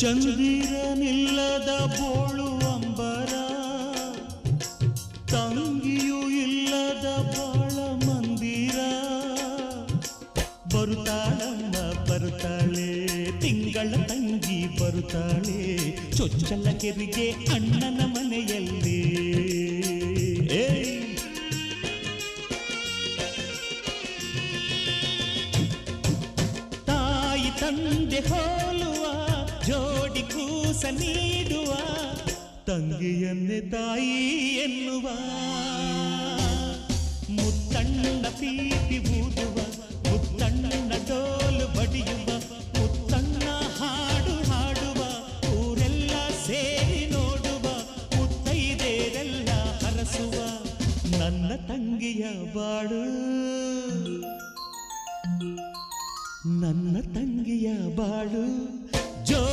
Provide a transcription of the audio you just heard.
ಚಂದಿರನಿಲ್ಲದ ಬೋಳು ಅಂಬರ, ತಂಗಿಯೂ ಇಲ್ಲದ ಬಾಳ ಮಂದಿರ ಬರುತ್ತಾಳಮ್ಮ ಬರುತ್ತಾಳೆ, ತಿಂಗಳ ತಂಗಿ ಬರುತ್ತಾಳೆ ಚೊಚ್ಚಲ ಕೆರಿಗೆ ಅಣ್ಣನ ಮನೆಯಲ್ಲಿ! ತಾಯಿ ತಂದೆ ಹೋಲುವ ಮುನಿಸು ನೀಡುವ, ತಂಗಿಯನ್ನೇ ತಾಯಿ ಎನ್ನುವ. ಮುತ್ತಣ್ಣ ಪ್ರೀತಿ ಊದುವ, ಮುತ್ತಣ್ಣ ಡೋಲು ಬಡಿಯುವ, ಮುತ್ತಣ್ಣ ಹಾಡು ಹಾಡುವ, ಊರೆಲ್ಲ ಸೇರಿ ನೋಡುವ ಮುತ್ತೈದೇರೆಲ್ಲ ಹರಸುವ ನನ್ನ ತಂಗಿಯ ಬಾಳು. ನನ್ನ ತಂಗಿಯ ಬಾಳು. ಜೋ